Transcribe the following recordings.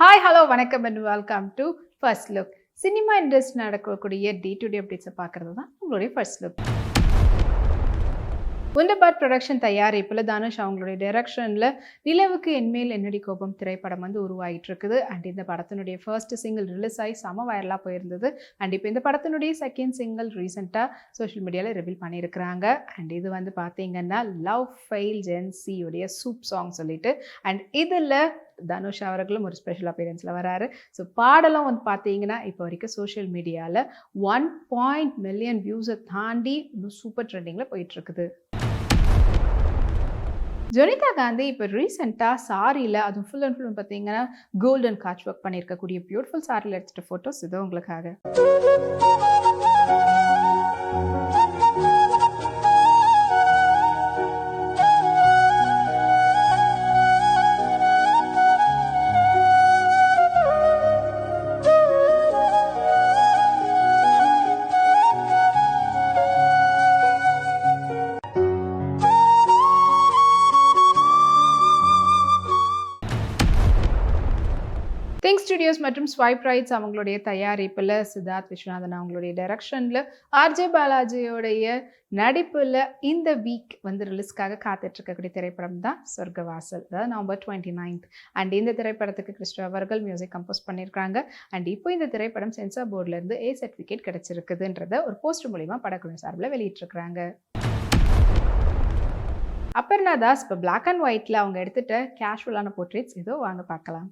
Hi hello வணக்கம் and welcome to first look cinema industry நடக்கக்கூடிய day to day அப்டேட்ஸை பார்க்குறது தான் உங்களுடைய ஃபர்ஸ்ட் லுக் உண்டபாட் ப்ரொடக்ஷன் தயாரிப்பில் தனுஷ் அவங்களுடைய டைரக்ஷனில் நிலவுக்கு என்மேல் என்னடி கோபம் திரைப்படம் வந்து உருவாகிட்டு இருக்குது அண்ட் இந்த படத்தினுடைய ஃபர்ஸ்ட் சிங்கிள் ரிலீஸ் ஆகி செம வைரலாக போயிருந்தது. அண்ட் இப்போ இந்த படத்தினுடைய செகண்ட் சிங்கிள் ரீசெண்டாக சோஷியல் மீடியாவில் ரிவீல் பண்ணியிருக்கிறாங்க. அண்ட் இது வந்து பார்த்தீங்கன்னா லவ் ஃபெயில் ஜென்சியுடைய சூப் சாங் சொல்லிட்டு. அண்ட் இதில் தனுஷ் அவர்களும் ஒரு ஸ்பெஷல் அப்பியரன்ஸில் வராரு. ஸோ பாடலும் வந்து பார்த்தீங்கன்னா இப்போ வரைக்கும் சோஷியல் மீடியாவில் ஒன் பாயிண்ட் மில்லியன் வியூஸை தாண்டி இன்னும் சூப்பர் ட்ரெண்டிங்கில் போயிட்டுருக்குது. ஜொனிதா காந்தி இப்போ ரீசெண்டாக சாரியில் அதுவும் ஃபுல் அண்ட் ஃபுல் பார்த்தீங்கன்னா கோல்டன் காட்ச் ஒர்க் பண்ணியிருக்கக்கூடிய பியூட்டிஃபுல் சாரியில் எடுத்துகிட்ட ஃபோட்டோஸ் இது உங்களுக்காக. பிங்க் ஸ்டுடியோஸ் மற்றும் ஸ்வைப் ரைட்ஸ் அவங்களுடைய தயாரிப்பில் சித்தார்த் விஸ்வநாதன் அவங்களுடைய டைரக்ஷனில் ஆர்ஜே பாலாஜியோடைய நடிப்பில் இந்த வீக் வந்து ரிலீஸ்க்காக காத்துட்ருக்கக்கூடிய திரைப்படம் தான் சொர்க்கவாசல் அதாவது நவம்பர் டுவெண்ட்டி நைன்த் அண்ட் இந்த திரைப்படத்துக்கு கிறிஸ்டோ அவர்கள் மியூசிக் கம்போஸ் பண்ணியிருக்காங்க. அண்ட் இப்போ இந்த திரைப்படம் சென்சார் போர்டிலேருந்து ஏ சர்டிஃபிகேட் கிடைச்சிருக்குதுன்றத ஒரு போஸ்ட் மூலிமா படக்குழு சார்பில் வெளியிட்டிருக்கிறாங்க. அப்பர்ணா தாஸ் இப்போ பிளாக் அண்ட் ஒயிட்டில் அவங்க எடுத்துட்ட கேஷுவலான போர்ட்ரேட்ஸ் ஏதோ வாங்க பார்க்கலாம்.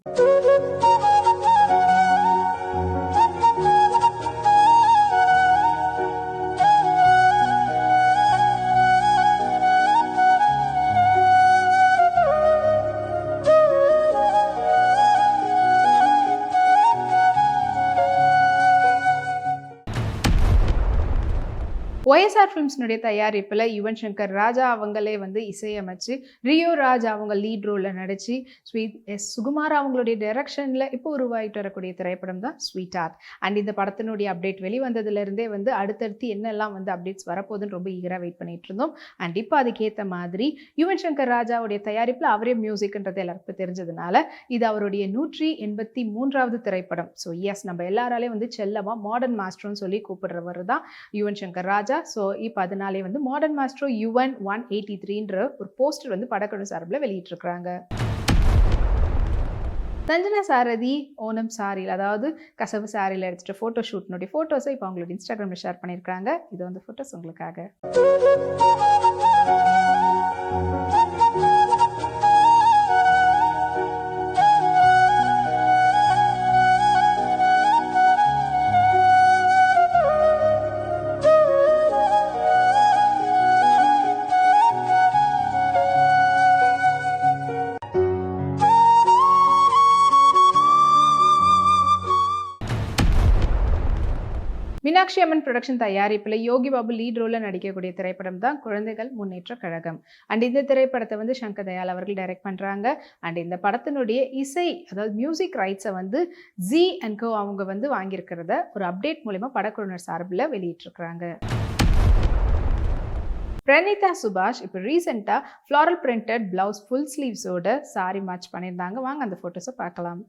ஒய்எஸ்ஆர் ஃபிலிம்ஸ்னுடைய தயாரிப்பில் யுவன் சங்கர் ராஜா அவங்களே வந்து இசையமைச்சு ரியோ ராஜ் அவங்க லீட் ரோலில் நடித்து ஸ்வீட் எஸ் சுகுமார் அவங்களுடைய டைரக்ஷனில் இப்போ உருவாகிட்டு வரக்கூடிய திரைப்படம் தான் ஸ்வீட் ஆர்ட் அண்ட் இந்த படத்தினுடைய அப்டேட் வெளிவந்ததுலேருந்தே வந்து அடுத்தடுத்து என்னெல்லாம் வந்து அப்டேட்ஸ் வரப்போகுதுன்னு ரொம்ப ஈகராக வெயிட் பண்ணிட்டு இருந்தோம். அண்ட் இப்போ அதுக்கேற்ற மாதிரி யுவன் சங்கர் ராஜாவுடைய தயாரிப்பில் அவரே மியூசிக்ன்றது எல்லாருக்கும் தெரிஞ்சதுனால இது அவருடைய நூற்றி எண்பத்தி மூன்றாவது திரைப்படம். ஸோ எஸ் நம்ம எல்லாராலையும் வந்து செல்லமாக மாடர்ன் மாஸ்டர்னு சொல்லி கூப்பிடுறவர் தான் யுவன் சங்கர் ராஜா. ஸோ இப்போ அதனாலே வந்து modern master UN one eighty த்ரீன்ற ஒரு போஸ்டர் வந்து படக்கணும் சார்பில் வெளியிட்டிருக்கிறாங்க. தஞ்சனா சாரதி ஓணம் சாரியில் அதாவது கசவு சாரியில் எடுத்துகிட்ட ஃபோட்டோ ஷூட்னுடைய ஃபோட்டோஸை இப்போ அவங்களோட இன்ஸ்டாகிராமில் ஷேர் பண்ணியிருக்காங்க இது வந்து ஃபோட்டோஸ் உங்களுக்காக. மீனாட்சி அம்மன் ப்ரொடக்ஷன் தயாரிப்பில் யோகி பாபு லீட் ரோலில் நடிக்கக்கூடிய திரைப்படம் தான் குழந்தைகள் முன்னேற்ற கழகம். அண்ட் இந்த திரைப்படத்தை வந்து சங்கர் தயாள் அவர்கள் டைரக்ட் பண்ணுறாங்க அண்ட் இந்த படத்தினுடைய இசை அதாவது மியூசிக் ரைட்ஸை வந்து ஜி அண்ட் கோ அவங்க வந்து வாங்கியிருக்கிறத ஒரு அப்டேட் மூலிமா படக்குழுவினர் சார்பில் வெளியிட்டிருக்கிறாங்க. பிரணீதா சுபாஷ் இப்போ ரீசெண்டாக ஃப்ளாரல் பிரிண்டட் பிளவுஸ் ஃபுல் ஸ்லீவ்ஸோட சாரி மேட்ச் பண்ணியிருந்தாங்க. வாங்க அந்த ஃபோட்டோஸை பார்க்கலாம்.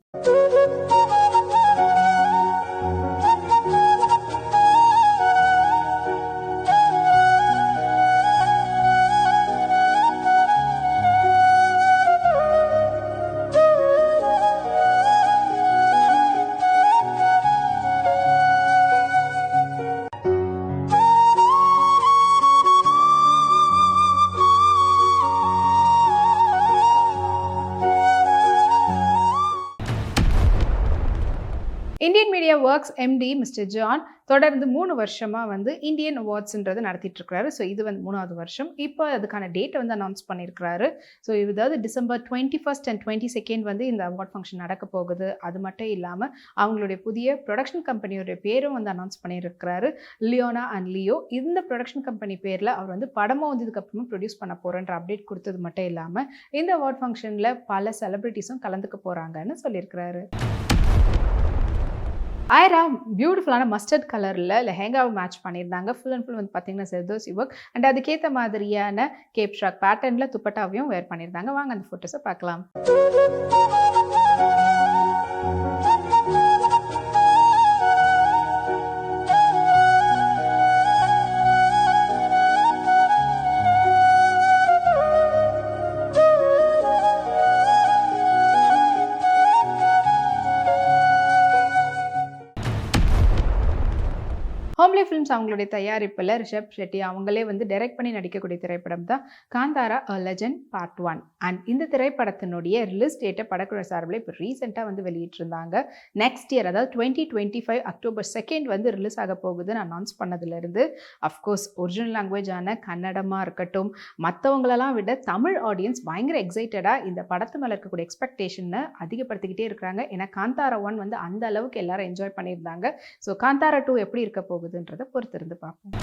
Indian media works MD mister John தொடர்ந்து மூணு வருஷமாக வந்து இந்தியன் அவார்ட்ஸ்ன்றது நடத்திட்டு இருக்கிறாரு ஸோ இது வந்து மூணாவது வருஷம். இப்போ அதுக்கான டேட்டை வந்து அனௌன்ஸ் பண்ணியிருக்கிறாரு ஸோ இதாவது December twenty first and twenty second வந்து இந்த அவார்ட் ஃபங்க்ஷன் நடக்க போகுது. அது மட்டும் இல்லாமல் அவங்களுடைய புதிய ப்ரொடக்ஷன் கம்பெனியோடைய பேரும் வந்து அனௌன்ஸ் பண்ணியிருக்கிறாரு லியோனா அண்ட் லியோ இந்த ப்ரொடக்ஷன் கம்பெனி பேரில் அவர் வந்து படமாக வந்ததுக்கப்புறமா ப்ரொடியூஸ் பண்ண போகிறன்ற அப்டேட் கொடுத்தது மட்டும் இல்லாமல் இந்த அவார்ட் ஃபங்க்ஷனில் பல செலிப்ரிட்டிஸும் கலந்துக்க போகிறாங்கன்னு சொல்லியிருக்கிறாரு. ஆயிரா பியூட்டிஃபுல்லான மஸ்டர்ட் கலரில் லெஹெங்காவை மேட்ச் பண்ணியிருந்தாங்க. ஃபுல் அண்ட் ஃபுல் வந்து பார்த்தீங்கன்னா செர்தோசி ஒர்க் அண்ட் அதுக்கேற்ற மாதிரியான கேப் ஷாக் பேட்டர்னில் துப்பட்டாவையும் வேர் பண்ணியிருந்தாங்க. வாங்க அந்த ஃபோட்டோஸை பார்க்கலாம். ஃபிலிம்ஸ் அவங்களுடைய தயாரிப்பில் ரிஷப் ஷெட்டி அவங்களே வந்து டைரக்ட் பண்ணி நடிக்கக்கூடிய திரைப்படம் தான் Kantara a legend part one and இந்த திரைப்படத்தினுடைய ரிலீஸ் டேட்டை படக்குழு சார்பில் இப்போ ரீசெண்டாக வந்து வெளியிட்டிருந்தாங்க. நெக்ஸ்ட் இயர் அதாவது twenty twenty five October second வந்து ரிலீஸ் ஆக போகுதுன்னு அனௌன்ஸ் பண்ணதுலேருந்து அஃப்கோர்ஸ் ஒரிஜினல் லாங்குவேஜான கன்னடமாக இருக்கட்டும் மற்றவங்களெல்லாம் விட தமிழ் ஆடியன்ஸ் பயங்கர எக்ஸைட்டடாக இந்த படத்து மேலே இருக்கக்கூடிய எக்ஸ்பெக்டேஷனை அதிகப்படுத்திக்கிட்டே இருக்கிறாங்க. ஏன்னா காந்தாரா ஒன் வந்து அந்த அளவுக்கு எல்லாரும் என்ஜாய் பண்ணியிருந்தாங்க. ஸோ காந்தாரா டூ எப்படி இருக்க போகுதுன்றது பொறுத்திருந்து பார்ப்போம்.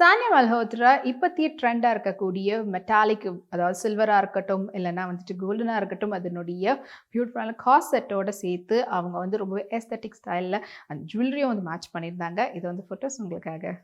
சானியா மல்ஹோத்ரா இப்போத்திய ட்ரெண்டாக இருக்கக்கூடிய மெட்டாலிக் அதாவது சில்வராக இருக்கட்டும் இல்லைன்னா வந்துட்டு கோல்டனாக இருக்கட்டும் அதனுடைய பியூட்டிஃபுல்லான காஸ்ட் செட்டோட சேர்த்து அவங்க வந்து ரொம்பவே எஸ்தட்டிக் ஸ்டைலில் அந்த ஜுவல்லரியும் வந்து மேட்ச் பண்ணியிருந்தாங்க. இது வந்து ஃபோட்டோஸ் உங்களுக்காக.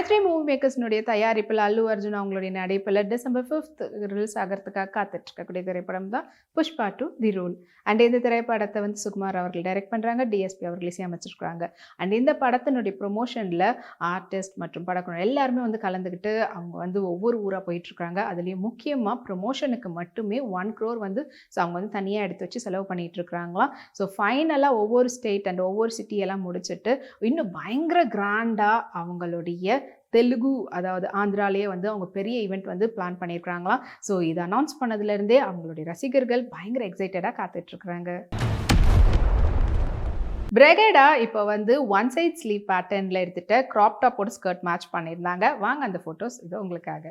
மைத்ரி மூவி மேக்கர்ஸ்னுடைய தயாரிப்பில் அல்லு அர்ஜுன் அவங்களுடைய நடிப்பில் டிசம்பர் ஃபிஃப்த் ரிலீஸ் ஆகிறதுக்காக காத்துட்டு இருக்கக்கூடிய திரைப்படம் தான் Pushpa two the rule and இந்த திரைப்படத்தை வந்து சுகுமார் அவர்கள் டைரக்ட் பண்ணுறாங்க டிஎஸ்பி அவர்கள் இசையமைச்சிருக்கிறாங்க அண்ட் இந்த படத்தினுடைய ப்ரொமோஷனில் ஆர்டிஸ்ட் மற்றும் படக்குழு எல்லாருமே வந்து கலந்துக்கிட்டு அவங்க வந்து ஒவ்வொரு ஊராக போயிட்டுருக்காங்க அதுலேயும் முக்கியமாக ப்ரொமோஷனுக்கு மட்டுமே ஒன் க்ரோர் வந்து ஸோ அவங்க வந்து தனியாக எடுத்து வச்சு செலவு பண்ணிகிட்டு இருக்கிறாங்களாம் ஸோ ஃபைனலாக ஒவ்வொரு ஸ்டேட் அண்ட் ஒவ்வொரு சிட்டியெல்லாம் முடிச்சுட்டு இன்னும் பயங்கர கிராண்டாக அவங்களுடைய தெலுங்கு அதாவது ஆந்திராலேயே வந்து அவங்க பெரிய ஈவெண்ட் வந்து பிளான் பண்ணியிருக்கிறாங்களாம் ஸோ இதை அனௌன்ஸ் பண்ணதுலேருந்தே அவங்களுடைய ரசிகர்கள் பயங்கர எக்ஸைட்டடாக காத்துட்ருக்குறாங்க. பிரெகேடா இப்போ வந்து ஒன் சைட் ஸ்லீவ் பேட்டர்னில் எடுத்துகிட்ட க்ராப் டாப்போட ஸ்கர்ட் மேட்ச் பண்ணியிருந்தாங்க வாங்க அந்த ஃபோட்டோஸ் இது உங்களுக்காக.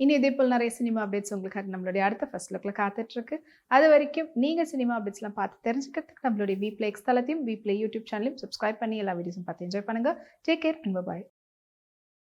இனி இதே போல் நிறைய சினிமா அப்டேட்ஸ் உங்களுக்காக நம்மளுடைய அடுத்த ஃபர்ஸ்ட் லுக்கில் காத்துட்ருக்கு. அது வரைக்கும் நீங்கள் சினிமா அப்டேட்ஸ்லாம் பார்த்து தெரிஞ்சுக்கிறதுக்கு நம்மளுடைய வீப்ளே எக்ஸ் தளத்தையும் வீப்ளே யூடியூப் சேனலையும் சப்ஸ்கிரைப் பண்ணி எல்லா வீடியோஸும் பார்த்து என்ஜாய் பண்ணுங்கள் டேக் கேர் அண்ட் பாய்